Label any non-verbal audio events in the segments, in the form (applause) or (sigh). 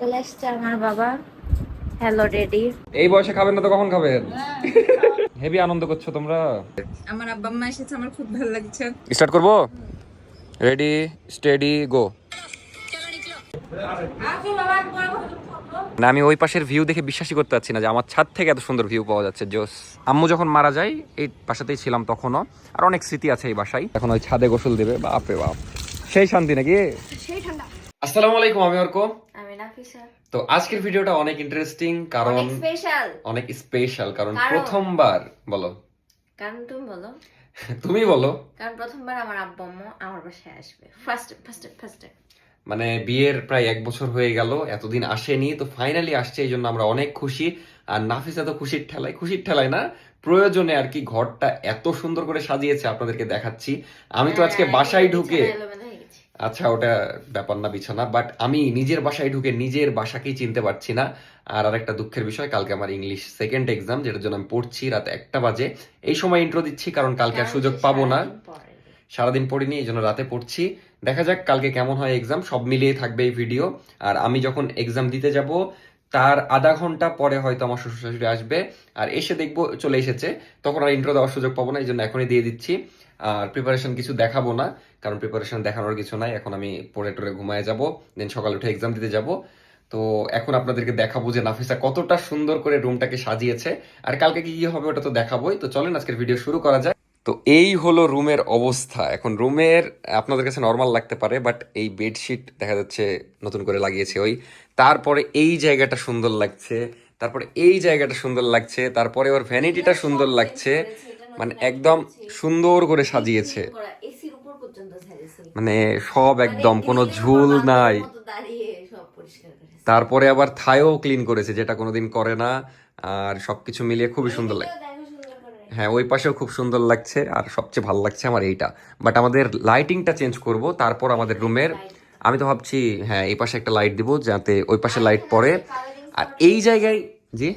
চলে আসছে আমার বাবা। হ্যালো রেডি এই বয়সে খাবেন না তো কখন খাবেন? হেভি আনন্দ করছ তোমরা? আমার আব্বা আম্মা এসেছে আমার খুব ভালো লাগছে। স্টার্ট করব? রেডি স্টেডি গো না আমি ওই পাশের ভিউ দেখে বিশ্বাসই করতে পারছি না যে আমার ছাদ থেকে এত সুন্দর ভিউ পাওয়া যাচ্ছে। জোস। আম্মু যখন মারা যায় এই বাসাতেই ছিলাম তখনও। আর অনেক স্মৃতি আছে এই বাসায়। এখন ওই ছাদে গোসল দেবে বাপ বাপ। সেই শান্তি নাকি? আসসালামু আলাইকুম আমি অর্ক। তো আজকের ভিডিওটা অনেক ইন্টারেস্টিং কারণ স্পেশাল অনেক স্পেশাল কারণ কারণ- প্রথমবার বলো। কারণ তুমি বলো। (laughs) তুমি বলো। কারণ প্রথমবার আমার আব্বু আম্মু আমার বাসায় আসবে। ফার্স্ট ফার্স্ট ফার্স্ট মানে বিয়ের প্রায় এক বছর হয়ে গেল এতদিন আসেনি তো ফাইনালি আসছে এই জন্য আমরা অনেক খুশি। আর নাফিসা তো খুশির ঠেলায় খুশির ঠেলায় না প্রয়োজনে আর কি ঘরটা এত সুন্দর করে সাজিয়েছে আপনাদেরকে দেখাচ্ছি। আমি তো আজকে বাসায় ঢুকে আচ্ছা ওটা ব্যাপার না বিছানা। বাট আমি নিজের বাসায় ঢুকে নিজের বাসাকেই চিনতে পারছি না। আর আরেকটা দুঃখের বিষয় কালকে আমার ইংলিশ সেকেন্ড এক্সাম যেটার জন্য আমি পড়ছি রাত একটা বাজে। এই সময় ইন্ট্রো দিচ্ছি কারণ কালকে আর সুযোগ পাবো না। সারাদিন পড়িনি। এই জন্য রাতে পড়ছি। দেখা যাক কালকে কেমন হয় এক্সাম সব মিলিয়ে থাকবে এই ভিডিও আর আমি যখন এক্সাম দিতে যাব তার আধা ঘণ্টা পরে হয়তো আমার শ্বশুর শাশুড়ি আসবে। আর এসে দেখব চলে এসেছে। তখন আর ইন্ট্রো দেওয়ার সুযোগ পাবো না এই জন্য এখনই দিয়ে দিচ্ছি। আর প্রিপারেশন কিছু দেখাবো না কারণ প্রিপারেশন দেখানোর কিছু নাই। এখন আমি পড়ে টরে ঘুমায় যাব দেন সকালে উঠে এক্সাম দিতে যাব। তো এখন আপনাদেরকে দেখাবো যে নাফিসা কতটা সুন্দর করে রুমটাকে সাজিয়েছে আর কালকে কি কি হবে ওটা তো দেখাবোই। তো চলেন আজকের ভিডিও শুরু করা যায় তো এই হলো রুমের অবস্থা। এখন রুমের আপনাদের কাছে নর্মাল লাগতে পারে বাট এই বেডশিট দেখা যাচ্ছে নতুন করে লাগিয়েছে ওই। তারপরে এই জায়গাটা সুন্দর লাগছে তারপরে এই জায়গাটা সুন্দর লাগছে তারপরে ওর ভ্যানিটিটা সুন্দর লাগছে। মানে একদম সুন্দর করে সাজিয়েছে। মানে সব একদম কোনো ঝুল নাই। তারপরে আবার থাইও ক্লিন করেছে যেটা কোনোদিন করে না। আর সবকিছু মিলিয়ে খুবই সুন্দর লাগে হ্যাঁ ওই পাশেও খুব সুন্দর লাগছে আর সবচেয়ে ভালো লাগছে আমার এইটা। বাট আমাদের লাইটিংটা চেঞ্জ করব তারপর আমাদের রুমের আমি তো ভাবছি হ্যাঁ এই পাশে একটা লাইট দিব যাতে ওই পাশে লাইট পড়ে। আর এই জায়গায় জি?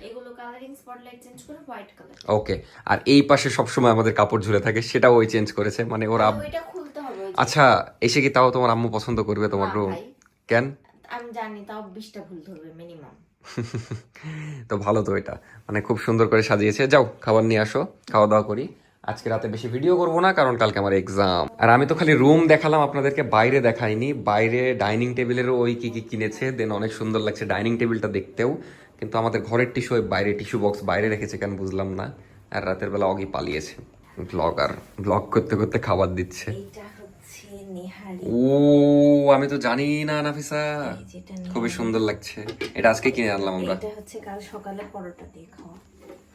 চেঞ্জ করে হোয়াইট কালার। ওকে আর এই পাশে সবসময় আমাদের কাপড় ঝুলে থাকে সেটাও ওই চেঞ্জ করেছে মানে ওর আব খুলতে হবে আচ্ছা এসে কি তাও তোমার আম্মু পছন্দ করবে তোমার রুম কেন? আমি জানি তাও বিশটা ভুল ধরবে মিনিমাম (laughs) তো ভালো তো এটা মানে খুব সুন্দর করে সাজিয়েছে। যাও খাবার নিয়ে আসো খাওয়া দাওয়া করি। আজকে রাতে বেশি ভিডিও করব না কারণ কালকে আমার এক্সাম আর আমি তো খালি রুম দেখালাম আপনাদেরকে বাইরে দেখাইনি। বাইরে ডাইনিং টেবিলেরও ওই কি কি কিনেছে দেন অনেক সুন্দর লাগছে ডাইনিং টেবিলটা দেখতেও। কিন্তু আমাদের ঘরের টিস্যু ওই বাইরে টিস্যু বক্স বাইরে রেখেছে কেন বুঝলাম না। আর রাতের বেলা অগি পালিয়েছে। ব্লগ আর ব্লগ করতে করতে খাবার দিচ্ছে। ও আমি তো জানি না নাফিসা। খুবই সুন্দর লাগছে। এটা আজকে কিনে আনলাম আমরা। এটা হচ্ছে কাল সকালে পরোটা দিয়ে খাওয়া।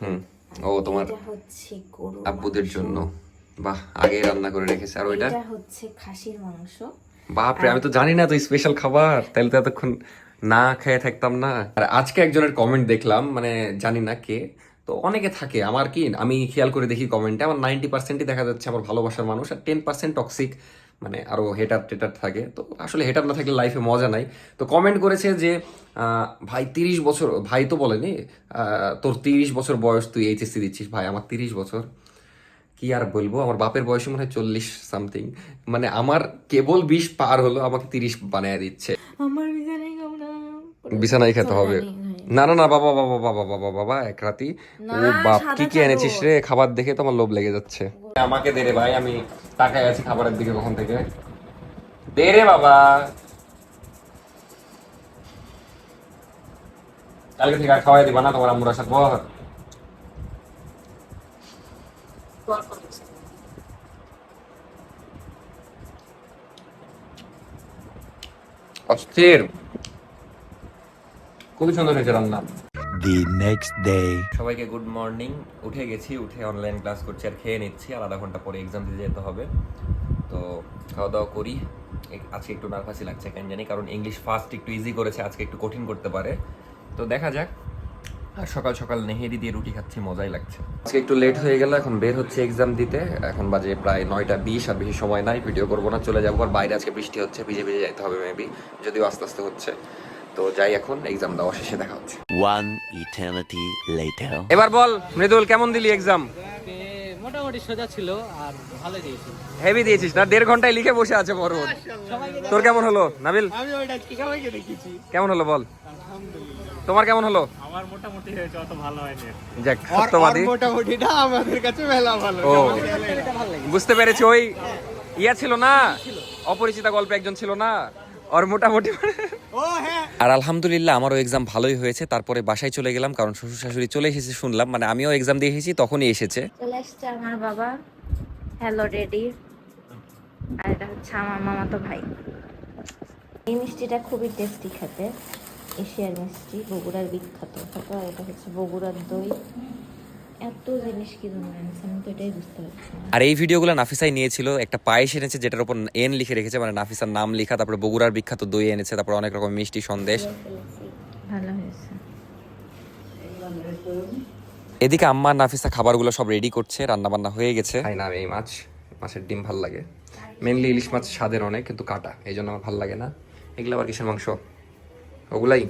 হুম ও তোমার হচ্ছে গরু আব্বুদের জন্য। বাহ আগেই রান্না করে রেখেছে। আর ওইটা? এটা হচ্ছে খাসির মাংস। বাপরে আমি তো জানি না তো স্পেশাল খাবার। তাহলে তো এতক্ষণ না খেয়ে থাকতাম না। আর আজকে একজনের কমেন্ট দেখলাম মানে জানি না কে। তো অনেকে থাকে, আমার কি? আমি খেয়াল করে দেখি কমেন্টে আমার নাইনটি পার্সেন্টই দেখা যাচ্ছে আমার ভালোবাসার মানুষ আর টেন পার্সেন্ট টক্সিক মানে আরও হেটার টেটার থাকে। তো আসলে হেটার না থাকলে লাইফে মজা নাই। তো কমেন্ট করেছে যে ভাই, তিরিশ বছর, ভাই তো বলেনি তোর তিরিশ বছর বয়স তুই এইচএসসি দিচ্ছিস, ভাই, আমার তিরিশ বছর। কি আর বলব? আমার বাপের বয়স মনে হয় চল্লিশ সামথিং মানে আমার কেবল বিশ পার হলো আমাকে তিরিশ বানায় দিচ্ছে। আমার বিছানায় খেতে হবে। না না না বাবা বাবা বাবা বাবা বাবা এক রাতি। ও বাপ কি কি এনেছিস রে? খাবার দেখে তো আমার লোভ লেগে যাচ্ছে। আমাকে দে রে ভাই আমি তাকায় আছি খাবারের দিকে কখন থেকে। দে রে বাবা। কালকে থেকে আর খাওয়াই দিবা না তোমার আম্মুর আসার পর। অস্থির। খুবই সুন্দর হয়েছে রান্না। The next day. সবাইকে গুড মর্নিং উঠে গেছি উঠে অনলাইন ক্লাস করছি আর খেয়ে নিচ্ছি। আর আধা ঘণ্টা পরে এক্সাম দিতে যেতে হবে। তো খাওয়া দাওয়া করি আজকে একটু নার্ভাসই লাগছে কেন জানি? কারণ ইংলিশ ফার্স্ট একটু ইজি করেছে আজকে একটু কঠিন করতে পারে। তো দেখা যাক। আর সকাল সকাল নেহেরি দিয়ে রুটি খাচ্ছি মজাই লাগছে। আজকে একটু লেট হয়ে গেল এখন বের হচ্ছে এক্সাম দিতে। এখন বাজে প্রায় নয়টা বিশ আর বেশি সময় নাই ভিডিও করব না চলে যাব। আর বাইরে আজকে বৃষ্টি হচ্ছে ভিজে ভিজে যেতে হবে মেবি যদিও আস্তে আস্তে হচ্ছে। তো যাই এখন এক্সাম দেওয়া শেষে দেখা হচ্ছে। One eternity later. এবার বল মৃদুল কেমন দিলি এক্সাম মোটামুটি সোজা ছিল আর ভালো দিয়েছি হেভি দিয়েছিস না? দেড় ঘন্টায় লিখে বসে আছে পর্বত তোর কেমন হলো নাবিল? আমি ওইটা সবাইকে দেখেছি। কেমন হলো বল? তোমার কেমন হলো? আমার মোটামুটি হয়েছে অত ভালো হয়নি। যাক সত্যবাদী। মোটামুটিটা আমাদের কাছে মেলা ভালো। বুঝতে পেরেছি ওই ইয়া ছিল না? অপরিচিতা গল্পে একজন ছিল না? আর মোটামুটি আর আলহামদুলিল্লাহ আমারও এক্সাম ভালোই হয়েছে, তারপরে বাসায় চলে গেলাম, কারণ শ্বশুর শাশুড়ি চলে এসেছে শুনলাম মানে আমিও এক্সাম দিয়ে এসেছি, তখনই এসেছে। আমার বাবা হ্যালো রেডি আর এটা হচ্ছে আমার মামাতো ভাই। এই মিষ্টিটা খুবই টেস্টি খেতে, এশিয়ার মিষ্টি, বগুড়ার বিখ্যাত। এটা হচ্ছে বগুড়ার দই। এত জিনিস কি জন্য এনেছে আমি তো এটাই বুঝতে পারছি না। আর এই ভিডিওগুলো নাফিসাই নিয়েছিল একটা পায়েস এনেছে যেটার উপর এন লিখে রেখেছে মানে নাফিসার নাম লেখা তারপরে বগুড়ার বিখ্যাত দই এনেছে তারপর অনেক রকম মিষ্টি সন্দেশ। ভালো হয়েছে। এদিকে আম্মা নাফিসা খাবারগুলো সব রেডি করছে রান্না বান্না হয়ে গেছে। খাই না এই মাছ মাছের ডিম ভালো লাগে। মেনলি ইলিশ মাছ স্বাদের অনেক কিন্তু কাটা এই জন্য আমার ভালো লাগে না। এগুলো আবার কিসের মাংস? ওগুলাই।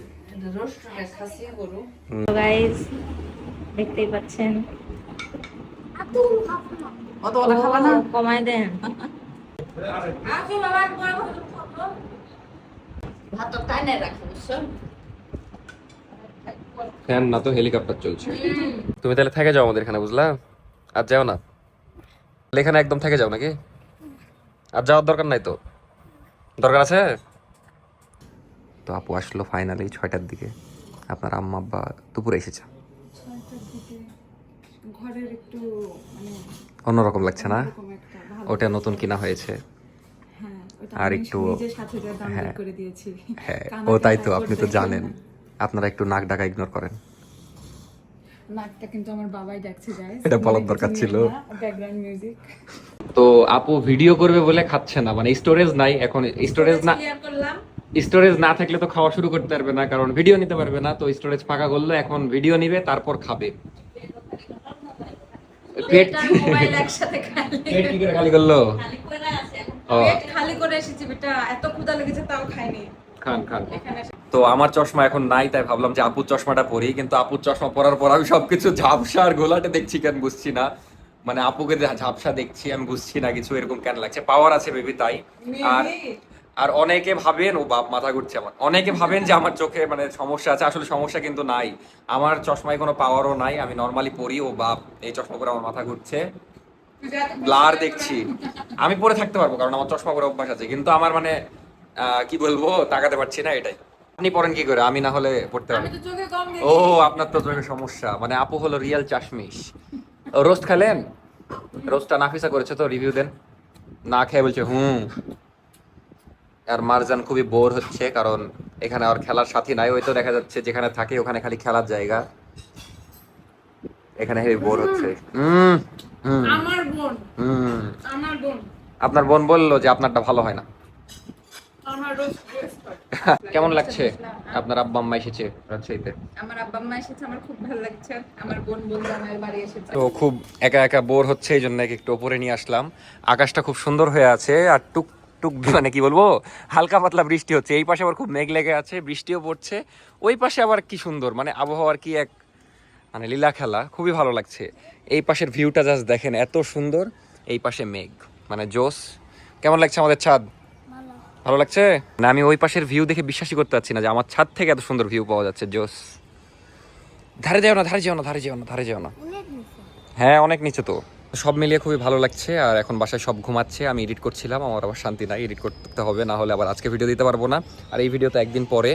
তো গাইজ দেখতেই পাচ্ছেন। ও, কমায় দেন। ফ্যান না তো হেলিকপ্টার চলছে। তুমি তাহলে থেকে যাও আমাদের এখানে বুঝলা? আর যাও না। তাহলে এখানে একদম থেকে যাও নাকি? আর যাওয়ার দরকার নাই তো। দরকার আছে? তো আপু আসলো ফাইনালি ছয়টার দিকে। আপনার আম্মা আব্বা দুপুরে এসেছে। একটু মানে অন্যরকম লাগছে না? ওটা নতুন কিনা হয়েছে। হ্যাঁ আর একটু হ্যাঁ। করে দিয়েছি। হ্যাঁ ও তাই তো আপনি তো জানেন। আপনারা একটু নাক ডাকা ইগনোর করেন। নাকটা কিন্তু আমার বাবাই ডাকছে গাইস এটা বলার দরকার ছিল। ব্যাকগ্রাউন্ড মিউজিক তো আপু ভিডিও করবে বলে খাচ্ছে না মানে স্টোরেজ নাই এখন স্টোরেজ না স্টোরেজ না থাকলে তো খাওয়া শুরু করতে পারবে না কারণ ভিডিও নিতে পারবে না তো স্টোরেজ ফাঁকা করল এখন ভিডিও নিবে তারপর খাবে। পেট মোবাইল একসাথে খালি। পেট কি করে খালি করল? খালি করে আছে পেট খালি করে এসেছি বেটা। এত ক্ষুধা লেগেছে তাও খাইনি। খান খান। তো আমার চশমা এখন নাই তাই ভাবলাম যে আপুর চশমাটা পরি কিন্তু আপুর চশমা পরার পর আমি সবকিছু ঝাপসা আর গোলাটে দেখছি কেন বুঝছি না। মানে আপুকে যে ঝাপসা দেখছি আমি বুঝছি না কিছু এরকম কেন লাগছে? পাওয়ার আছে বেবি তাই। আর আর অনেকে ভাবেন ও বাপ মাথা ঘুরছে আমার। অনেকে ভাবেন যে আমার চোখে মানে সমস্যা আছে আসলে সমস্যা কিন্তু নাই। আমার চশমায় কোনো পাওয়ারও নাই আমি নর্মালি পরি ও বাপ এই চশমা করে আমার মাথা ঘুরছে। ব্লার দেখছি। আমি পরে থাকতে পারব কারণ আমার চশমা পরে অভ্যাস আছে। কিন্তু আমার মানে কি বলব তাকাতে পারছি না এটাই। আপনি পড়েন কি করে? আমি না হলে পড়তে কম ও আপনার তো চোখে সমস্যা। মানে আপু হলো রিয়েল চাশমিশ। রোস্ট খেলেন? রোস্টটা নাফিসা করেছে তো রিভিউ দেন। না খেয়ে বলছে হুম। আর মারজান খুবই বোর হচ্ছে কারণ এখানে আর খেলার সাথী নাই। ওই তো দেখা যাচ্ছে যেখানে থাকে ওখানে খালি খেলার জায়গা। এখানে হেবি বোর হচ্ছে। হুম হুম। আমার বোন। হুম। আমার বোন। আপনার বোন বলল যে আপনারটা ভালো হয় না। আমার (laughs) কেমন লাগছে? আপনার আব্বা আম্মা এসেছে রাজশাহীতে? আমার আব্বা আম্মা এসেছে আমার খুব ভালো লাগছে। আমার বোন বোন জামাইয়ের বাড়ি এসেছে। তো খুব একা একা বোর হচ্ছে এই জন্য একটু উপরে নিয়ে আসলাম। আকাশটা খুব সুন্দর হয়ে আছে আর টুক টুক মানে কি বলব? হালকা পাতলা বৃষ্টি হচ্ছে। এই পাশে আবার খুব মেঘ লেগে আছে বৃষ্টিও পড়ছে। ওই পাশে আবার কি সুন্দর মানে আবহাওয়ার কি এক মানে লীলা খেলা। খুবই ভালো লাগছে। এই পাশের ভিউটা জাস্ট দেখেন এত সুন্দর। এই পাশে মেঘ মানে জোস কেমন লাগছে আমাদের ছাদ? ভালো। লাগছে? না আমি ওই পাশের ভিউ দেখে বিশ্বাসই করতে পারছি না যে আমার ছাদ থেকে এত সুন্দর ভিউ পাওয়া যাচ্ছে জোস ধারে যাও না ধারে যাও না ধারে যাও না ধারে যাও না। হ্যাঁ অনেক নিচে তো। সব মিলিয়ে খুবই ভালো লাগছে আর এখন বাসায় সব ঘুমাচ্ছে আমি এডিট করছিলাম আমার আবার শান্তি নাই এডিট করতে হবে না হলে আবার আজকে ভিডিও দিতে পারব না। আর এই ভিডিও তো একদিন পরে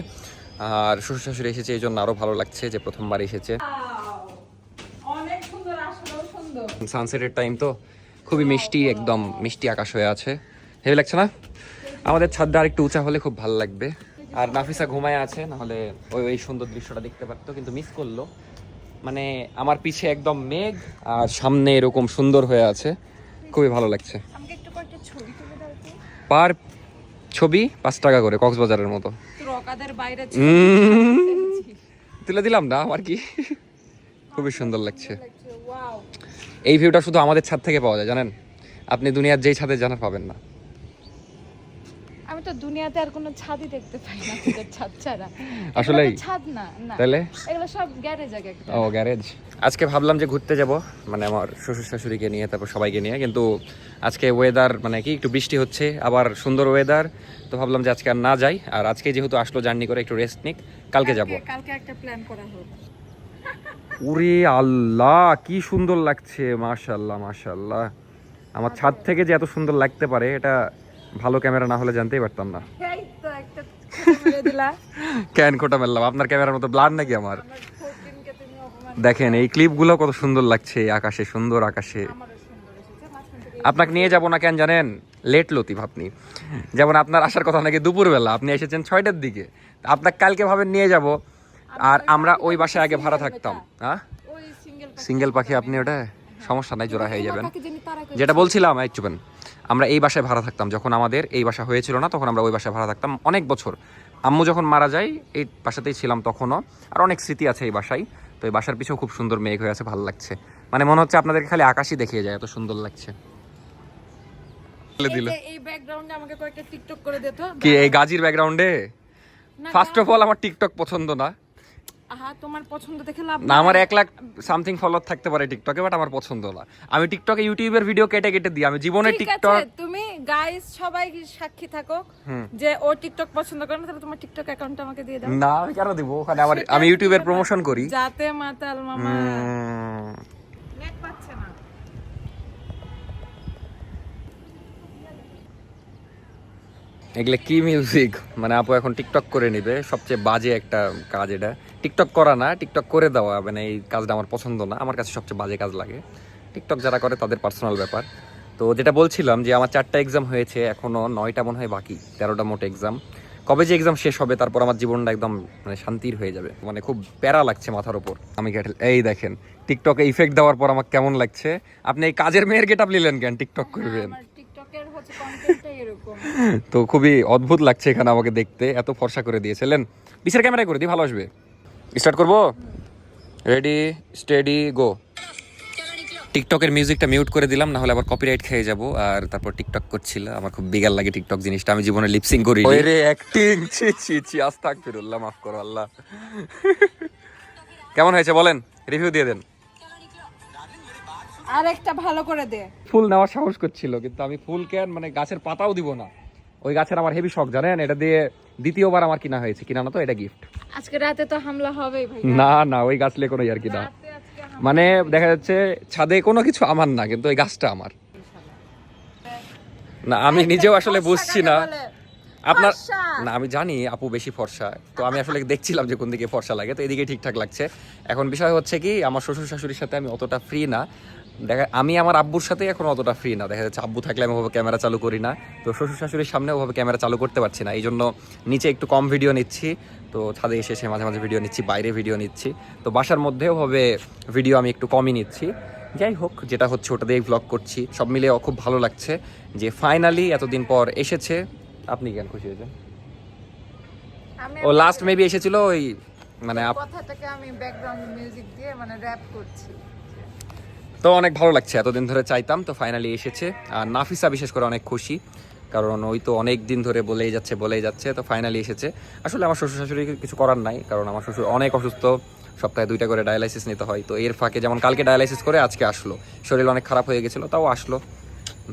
আর শ্বশুর শাশুড়ি এসেছে এই জন্য আরও ভালো লাগছে যে প্রথমবার এসেছে। সানসেটের টাইম তো খুবই মিষ্টি একদম মিষ্টি আকাশ হয়ে আছে। হেভি লাগছে না? আমাদের ছাদটা আর একটু উঁচা হলে খুব ভালো লাগবে। আর নাফিসা ঘুমায় আছে নাহলে ওই ওই সুন্দর দৃশ্যটা দেখতে পারতো কিন্তু মিস করল। মানে আমার পিছে একদম মেঘ আর সামনে এরকম সুন্দর হয়ে আছে। খুবই ভালো লাগছে। পার ছবি পাঁচ টাকা করে কক্সবাজারের মতো। বাইরে তুলে দিলাম না আমার কি? খুবই সুন্দর লাগছে। এই ভিউটা শুধু আমাদের ছাদ থেকে পাওয়া যায় জানেন? আপনি দুনিয়ার যেই ছাদে জানার পাবেন না। তো দুনিয়াতে আর কোনো ছাদই দেখতে পাই না তোদের ছাদ ছাড়া। তো ছাদ না না। তাহলে? এগুলো সব গ্যারেজ আগে ও গ্যারেজ। আজকে ভাবলাম যে ঘুরতে যাব মানে আমার শ্বশুর শাশুড়িকে নিয়ে তারপর সবাইকে নিয়ে কিন্তু আজকে ওয়েদার মানে কি একটু বৃষ্টি হচ্ছে আবার সুন্দর ওয়েদার তো ভাবলাম যে আজকে আর না যাই আর আজকে যেহেতু আসলো জার্নি করে একটু রেস্ট নিক কালকে যাব। কালকে একটা প্ল্যান করা হোক। ওরে আল্লাহ কি সুন্দর লাগছে মাশাল্লাহ মাশাল্লাহ আমার ছাদ থেকে যে এত সুন্দর লাগতে পারে এটা ভালো ক্যামেরা না হলে জানতেই পারতাম না। ক্যান কোটা মেললাম আপনার ক্যামেরার মতো ব্লাড নাকি আমার? দেখেন এই ক্লিপগুলো কত সুন্দর লাগছে আকাশে সুন্দর আকাশে। আপনাকে নিয়ে যাব না কেন জানেন? লেট লতিফ আপনি। যেমন আপনার আসার কথা নাকি দুপুরবেলা আপনি এসেছেন ছয়টার দিকে। আপনাকে কালকে ভাবে নিয়ে যাব আর আমরা ওই বাসায় আগে ভাড়া থাকতাম। হ্যাঁ? সিঙ্গেল পাখি আপনি ওটা? সমস্যা নাই জোড়া হয়ে যাবেন। যেটা বলছিলাম চুপেন। আমরা এই বাসায় ভাড়া থাকতাম। যখন আমাদের এই বাসা হয়েছিল না তখন আমরা ওই বাসায় ভাড়া থাকতাম অনেক বছর। আম্মু যখন মারা যায় এই বাসাতেই ছিলাম তখনও। আর অনেক স্মৃতি আছে এই বাসায়। তো এই বাসার পিছেও খুব সুন্দর মেঘ হয়ে আছে ভালো লাগছে। মানে মনে হচ্ছে আপনাদেরকে খালি আকাশই দেখিয়ে যায় এত সুন্দর লাগছে। বলে দিল। এই ব্যাকগ্রাউন্ডে আমাকে কয়েকটা টিকটক করে দে তো। কি এই গাজির ব্যাকগ্রাউন্ডে ফার্স্ট অফ অল আমার টিকটক পছন্দ না। আহা তোমার পছন্দ দেখে লাভ না আমার এক লাখ সামথিং ফলোয়ার থাকতে পারে টিকটকে বাট আমার পছন্দ না। আমি টিকটকে ইউটিউবের ভিডিও কেটে কেটে দিই। আমি জীবনে টিকটক তুমি গাইস সবাই সাক্ষী থাকো যে ও টিকটক পছন্দ করে না তাহলে তোমার টিকটক অ্যাকাউন্ট আমাকে দিয়ে দাও। না আমি কেন দিব? ওখানে আমার আমি ইউটিউবের প্রমোশন করি। যাতে মাতাল মামা। এগুলো কি মিউজিক মানে আপু এখন টিকটক করে নিবে। সবচেয়ে বাজে একটা কাজ এটা। টিকটক করা না টিকটক করে দেওয়া। মানে এই কাজটা আমার পছন্দ না। আমার কাছে সবচেয়ে বাজে কাজ লাগে। টিকটক যারা করে তাদের পার্সোনাল ব্যাপার। তো যেটা বলছিলাম যে আমার চারটা এক্সাম হয়েছে, এখনও নয়টা মনে হয় বাকি। তেরোটা মোট এক্সাম কবে যে এক্সাম শেষ হবে, তারপর আমার জীবনটা একদম মানে শান্তির হয়ে যাবে। মানে খুব প্যারা লাগছে মাথার উপর। আমি এই দেখেন টিকটকে ইফেক্ট দেওয়ার পর আমার কেমন লাগছে। আপনি এই কাজের মেয়ের গেট আপ নিলেন কেন? টিকটক করবেন। টিকটকের হচ্ছে কন্টেন্টটাই এরকম। তো খুবই অদ্ভুত লাগছে এখানে আমাকে দেখতে এত ফর্সা করে দিয়েছিলেন পিছের ক্যামেরায় করে দিই ভালো আসবে। স্টার্ট করব? রেডি স্টেডি গো টিকটকের মিউজিকটা মিউট করে দিলাম না হলে আবার কপিরাইট খেয়ে যাব। আর তারপর টিকটক করছিল আমার খুব বিগাল লাগে টিকটক জিনিসটা আমি জীবনে লিপসিং করি ওই রে অ্যাক্টিং ছি ছি ছি আস্তাক ফিরুল্লাহ মাফ করো আল্লাহ। কেমন হয়েছে বলেন? রিভিউ দিয়ে দেন। আর একটা ভালো করে দে। ফুল নেওয়ার সাহস করছিল কিন্তু আমি ফুল কেন মানে গাছের পাতাও দিব না। ওই গাছের আমার হেভি শখ জানেন? এটা দিয়ে দ্বিতীয়বার আমার কিনা হয়েছে। কিনা না তো এটা গিফট আজকে রাতে তো হামলা হবেই ভাই না না ওই গাছ লে কোনো আর কি না। রাতে আজকে হামলা মানে দেখা যাচ্ছে ছাদে কোনো কিছু আমার না কিন্তু ওই গাছটা আমার। না আমি নিজেও আসলে বুঝছি না। আপনার না আমি জানি আপু বেশি ফর্সা। তো আমি আসলে দেখছিলাম যে কোন দিকে ফর্সা লাগে। তো এদিকে ঠিকঠাক লাগছে। এখন বিষয় হচ্ছে কি আমার শ্বশুর শাশুড়ির সাথে আমি অতটা ফ্রি না। দেখা আমি আমার আব্বুর সাথে এখন অতটা ফ্রি না। দেখা যাচ্ছে আব্বু থাকলে আমি ওভাবে ক্যামেরা চালু করি না। তো শ্বশুর শাশুড়ির সামনে ওভাবে ক্যামেরা চালু করতে পারছি না। এই জন্য নিচে একটু কম ভিডিও নিচ্ছি। তো ছাদে এসে এসে মাঝে মাঝে ভিডিও নিচ্ছি বাইরে ভিডিও নিচ্ছি। তো বাসার মধ্যেও হবে ভিডিও আমি একটু কমই নিচ্ছি। যাই হোক যেটা হচ্ছে ওটা দিয়েই ব্লগ করছি। সব মিলে খুব ভালো লাগছে যে ফাইনালি এতদিন পর এসেছে। আপনি কেন খুশি হয়েছেন? ও লাস্ট মেবি এসেছিল ওই মানে কথাটাকে আমি ব্যাকগ্রাউন্ড মিউজিক দিয়ে মানে র‍্যাপ করছি। তো অনেক ভালো লাগছে, এতদিন ধরে চাইতাম, তো ফাইনালি এসেছে। আর নাফিসা বিশেষ করে অনেক খুশি, কারণ ওই তো অনেক দিন ধরে বলেই যাচ্ছে বলেই যাচ্ছে, তো ফাইনালি এসেছে। আসলে আমার শ্বশুর শাশুড়ি কিছু করার নাই, কারণ আমার শ্বশুর অনেক অসুস্থ, সপ্তাহে দুইটা করে ডায়ালাইসিস নিতে হয়, তো এর ফাঁকে যেমন কালকে ডায়ালাইসিস করে, আজকে আসলো। শরীর অনেক খারাপ হয়ে গেছিল, তাও আসলো।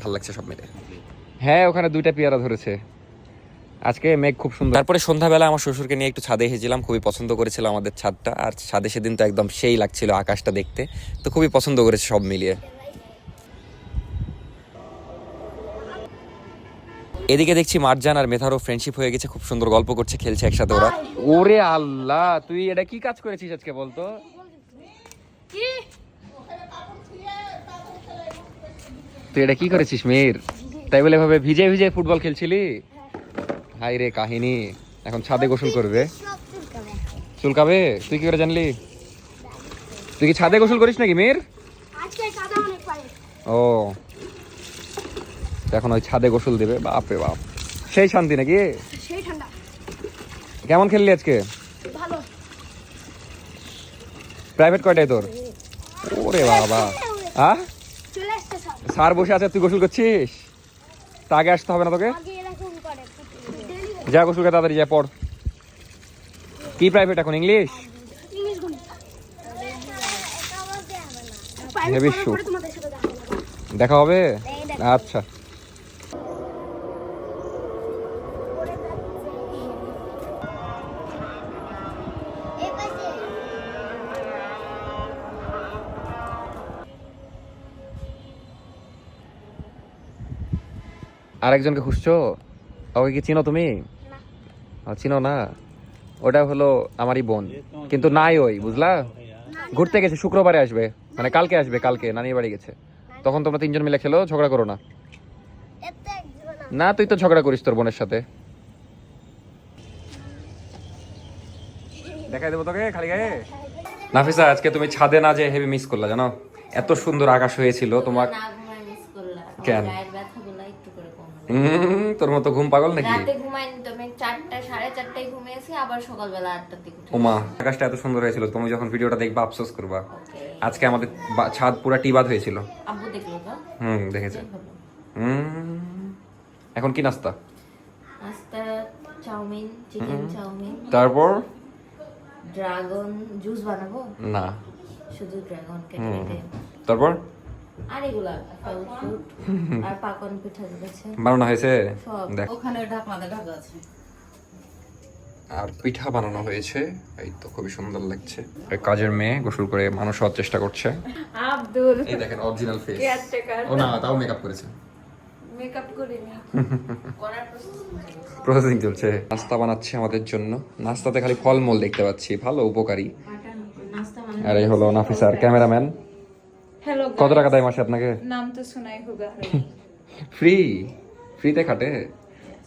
ভালো লাগছে সব মিলে। হ্যাঁ ওখানে দুইটা পেয়ারা ধরেছে। আজকে মেঘ খুব সুন্দর। তারপরে সন্ধ্যাবেলা আমার শ্বশুরকে নিয়ে একটু ছাদে এসেছিলাম খুবই পছন্দ করেছিল আমাদের ছাদটা। আর ছাদে সেদিন তো একদম সেই লাগছিল আকাশটা দেখতে। তো খুবই পছন্দ করেছে সব মিলিয়ে। এদিকে দেখছি মারজান আর মেধারও ফ্রেন্ডশিপ হয়ে গেছে খুব সুন্দর গল্প করছে খেলছে একসাথে ওরা। ওরে আল্লাহ তুই এটা কি কাজ করেছিস আজকে বলতো? তুই এটা কি করেছিস মেয়ের? তাই বলে ভাবে ভিজে ভিজে ফুটবল খেলছিলি? হাই রে কাহিনী। এখন ছাদে গোসল করবে। চুলকাবে? তুই কি করে জানলি? তুই কি ছাদে গোসল করিস নাকি মেয়ের ও। এখন ওই ছাদে গোসল দেবে বাপ বাপ। সেই শান্তি নাকি? কেমন খেললি আজকে? প্রাইভেট কয়টায় তোর? ওরে বাবা। সব। স্যার বসে আছে তুই গোসল করছিস? তা আগে আসতে হবে না তোকে? যা গোসুলকে তাড়াতাড়ি যা পড়। কি প্রাইভেট এখন ইংলিশ হেভি শু দেখা হবে? আচ্ছা। আরেকজনকে খুঁজছো? ওকে কি চিনো তুমি? চিনো না? ওটা হলো আমারই বোন। কিন্তু নাই ওই বুঝলা? ঘুরতে গেছে শুক্রবারে আসবে। মানে কালকে আসবে কালকে নানির বাড়ি গেছে। তখন তোমরা তিনজন মিলে খেলো ঝগড়া করো না। না তুই তো ঝগড়া করিস তোর বোনের সাথে। দেখাই দেবো তোকে খালি গায়ে। নাফিসা আজকে তুমি ছাদে না যে হেভি মিস করলা জানো? এত সুন্দর আকাশ হয়েছিল তোমার কেন? তোর মতো ঘুম পাগল নাকি? রাতে ঘুমাইনি সাড়ে চারটায় ঘুমিয়েছি আবার সকালবেলা আটটার দিকে ওমা আকাশটা এত সুন্দর হয়েছিল তুমি যখন ভিডিওটা দেখবা আফসোস করবা। আজকে আমাদের ছাদ পুরা টিবাদ হয়েছিল। আব্বু দেখল তো? হুম দেখেছে। এখন কি নাস্তা? নাস্তা চাউমিন চিকেন চাউমিন। তারপর? ড্রাগন জুস বানাবো? না। শুধু ড্রাগন কেটে তারপর? আর এগুলা আর পাকন পিঠা বানানো হয়েছে। ওখানে ঢাকনাতে ঢাকা আছে। আর পিঠা বানানো হয়েছে। এই তো খুবই সুন্দর লাগছে। ওই কাজের মেয়ে গোসল করে মানুষ হওয়ার চেষ্টা করছে। আব্দুল। এই দেখেন অরিজিনাল ফেস কেয়ারটেকার ও না তাও মেকআপ করেছে। মেকআপ করিনি। করার প্রস্তুতি প্রসেসিং চলছে। নাস্তা বানাচ্ছে আমাদের জন্য। নাস্তাতে খালি ফলমূল দেখতে পাচ্ছি। ভালো উপকারী। মানে আর এই হলো নাফিসার ক্যামেরাম্যান। হ্যালো কত টাকা দেয় মাসে আপনাকে? নাম তো শোনাই হোগা। (laughs) ফ্রি ফ্রিতে খাটে।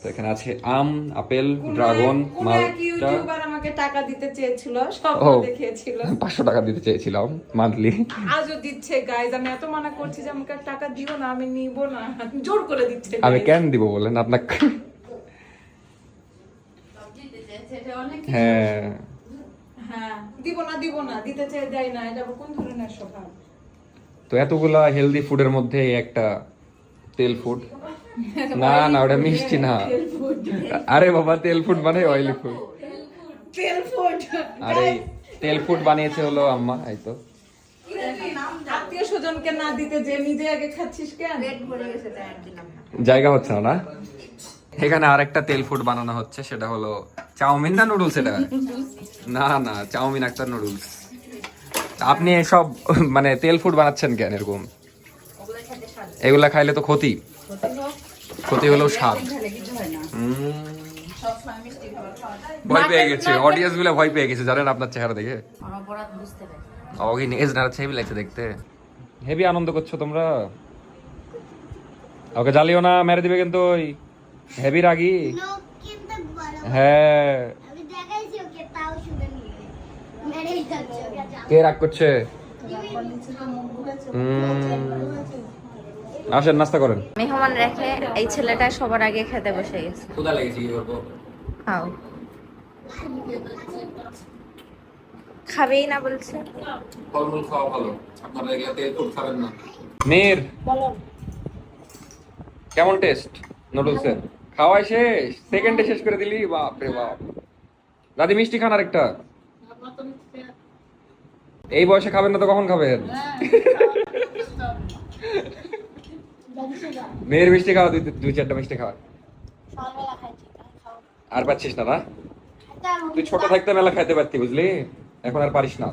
তো এখানে আছে আম আপেল ড্রাগন মালটা আমাকে টাকা দিতে চেয়েছিল? সব দেখিয়েছিল। পাঁচশো টাকা দিতে চেয়েছিলাম মান্থলি। আজও দিচ্ছে গাইজ আমি এত মানা করছি যে আমাকে টাকা দিও না আমি নিব না জোর করে দিচ্ছে আমি কেন দিব বলেন আপনাকে? হ্যাঁ। হ্যাঁ দিব না দিব না দিতে চেয়ে দেয় না এটা কোন ধরনের স্বভাব? তো এতগুলা হেলদি ফুডের মধ্যে একটা তেল ফুড (laughs) না না ওটা মিষ্টি না। আরে বাবা তেল ফুড মানে অয়েলি ফুড তেল ফুড আরে তেল ফুড বানিয়েছে হলো আম্মা এই তো। আত্মীয় স্বজনকে না দিতে যে নিজে আগে খাচ্ছিস কেন? জায়গা হচ্ছে না না? এখানে আরেকটা তেল ফুড বানানো হচ্ছে সেটা হলো চাউমিন না নুডলস এটা? না না চাউমিন একটা নুডলস আপনি সব মানে তেল ফুড বানাচ্ছেন কেন এরকম? এগুলা খাইলে তো ক্ষতি। ক্ষতি হলেও স্বাদ। ভয় পেয়ে গেছে। অডিয়েন্সগুলো ভয় পেয়ে গেছে। জানেন আপনার চেহারা দেখে? নেজ নাড়াচ্ছে হেভি লাগছে দেখতে। হেভি আনন্দ করছ তোমরা? ওকে জ্বালিও না মেরে দিবে কিন্তু ওই হেভি রাগি। লোক কিন্তু বড় হ্যাঁ। কে রাগ করছে? আসেন নাস্তা করেন। মেহমান রেখে এই ছেলেটা সবার আগে খেতে বসে গেছে। ক্ষুদা লেগেছে কি করব খাও। খাবেই না বলছে। ফলমূল খাওয়া ভালো। আপনারা এগুলো তেল ফুড খাবেন না। মীর কেমন টেস্ট নুডলসের খাওয়াই শেষ। সেকেন্ডে শেষ করে দিলি? বাপ রে বাপ। দাদি মিষ্টি খান আরেকটা। এই বয়সে খাবেন না তো কখন খাবেন? মেয়ের মিষ্টি খাওয়া দুই দুই চারটা মিষ্টি খাওয়া। আর পাচ্ছিস না না তুই ছোট থাকতে মেলা খাইতে পারতি বুঝলি? এখন আর পারিস না।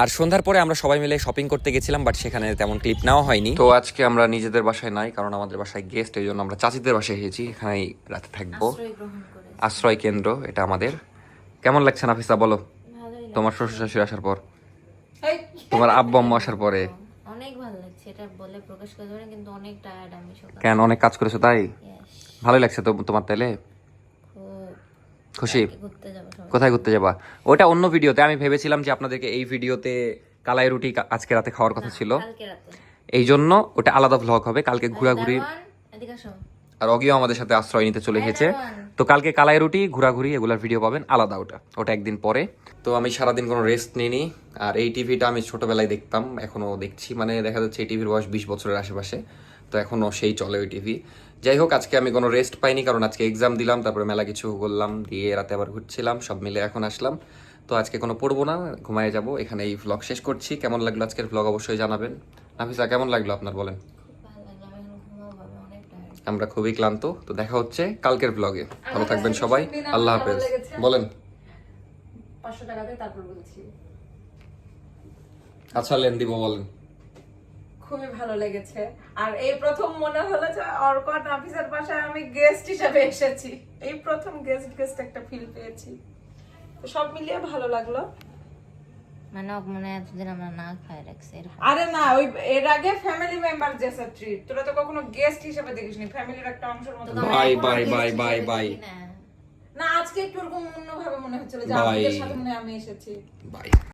আর সন্ধ্যার পরে আমরা সবাই মিলে শপিং করতে গেছিলাম বাট সেখানে তেমন ক্লিপ নেওয়া হয়নি। তো আজকে আমরা নিজেদের বাসায় নাই কারণ আমাদের বাসায় গেস্ট এই জন্য আমরা চাচিদের বাসায় এসেছি। এখানেই রাতে থাকব। আশ্রয় গ্রহণ করে আশ্রয় কেন্দ্র এটা আমাদের। কেমন লাগছে নাফিসা বলো? তোমার শ্বশুর শাশুড়ি আসার পর? তোমার আব্বু আম্মু আসার পরে? ভালো বলে প্রকাশ করতে পারি কিন্তু অনেক টায়ার্ড আমি সকাল। কেন? অনেক কাজ করেছ তাই? ভালোই লাগছে তো তোমার তাইলে? খুশি? ঘুরতে যাব কোথায় ঘুরতে যাবা? ওটা অন্য ভিডিওতে। আমি ভেবেছিলাম যে আপনাদেরকে এই ভিডিওতে কালাই রুটি আজকে রাতে খাওয়ার কথা ছিল। এই জন্য ওটা আলাদা ভ্লগ হবে। কালকে ঘোরাঘুরি এদিকে আসো। আর অগিও আমাদের সাথে আশ্রয় নিতে চলে দারোয়ান। তো কালকে কালাই রুটি ঘোরাঘুরি এগুলার ভিডিও পাবেন আলাদা ওটা ওটা একদিন পরে। তো আমি সারাদিন কোনো রেস্ট নিইনি আর এই টিভিটা আমি ছোটবেলায় দেখতাম এখনও দেখছি। মানে দেখা যাচ্ছে এই টিভির বয়স বিশ বছরের আশেপাশে তো এখনও সেই চলে ওই টিভি যাই হোক আজকে আমি কোনো রেস্ট পাইনি কারণ আজকে এক্সাম দিলাম তারপরে মেলা কিছু করলাম দিয়ে রাতে আবার ঘুরছিলাম সব মিলে এখন আসলাম। তো আজকে কোনো পড়ব না ঘুমায় যাব এখানে এই ভ্লগ শেষ করছি। কেমন লাগল আজকের ভ্লগ অবশ্যই জানাবেন। নাফিসা কেমন লাগল আপনার বলেন ভালো লাগল আমি এখন ঘুমাবো ভাবে অনেক টায়ার্ড আমরা খুবই ক্লান্ত তো দেখা হচ্ছে কালকের ব্লগে ভালো থাকবেন সবাই আল্লাহ হাফেজ। বলেন। পাঁচশো টাকা তারপর বলছি। আচ্ছা লেন দিব বলেন। খুবই ভালো লেগেছে। আর এই প্রথম মনে হলো যে অর্কট অফিসের বাসায় আমি গেস্ট হিসাবে এসেছি। এই প্রথম গেস্ট গেস্ট একটা ফিল পেয়েছি। সব মিলিয়ে ভালো লাগল। মানে মনে হয় এতদিন আমরা না খাই রাখছি আরে না ওই এর আগে ফ্যামিলি মেম্বার জেসা ট্রিট তোরা তো কখনো গেস্ট হিসেবে দেখিসনি ফ্যামিলির একটা অংশের মতো। Bye bye bye bye bye. না না আজকে একটু ওরকম অন্যভাবে মনে হচ্ছিল যে আমাদের সাথে মনে আমি এসেছি। বাই।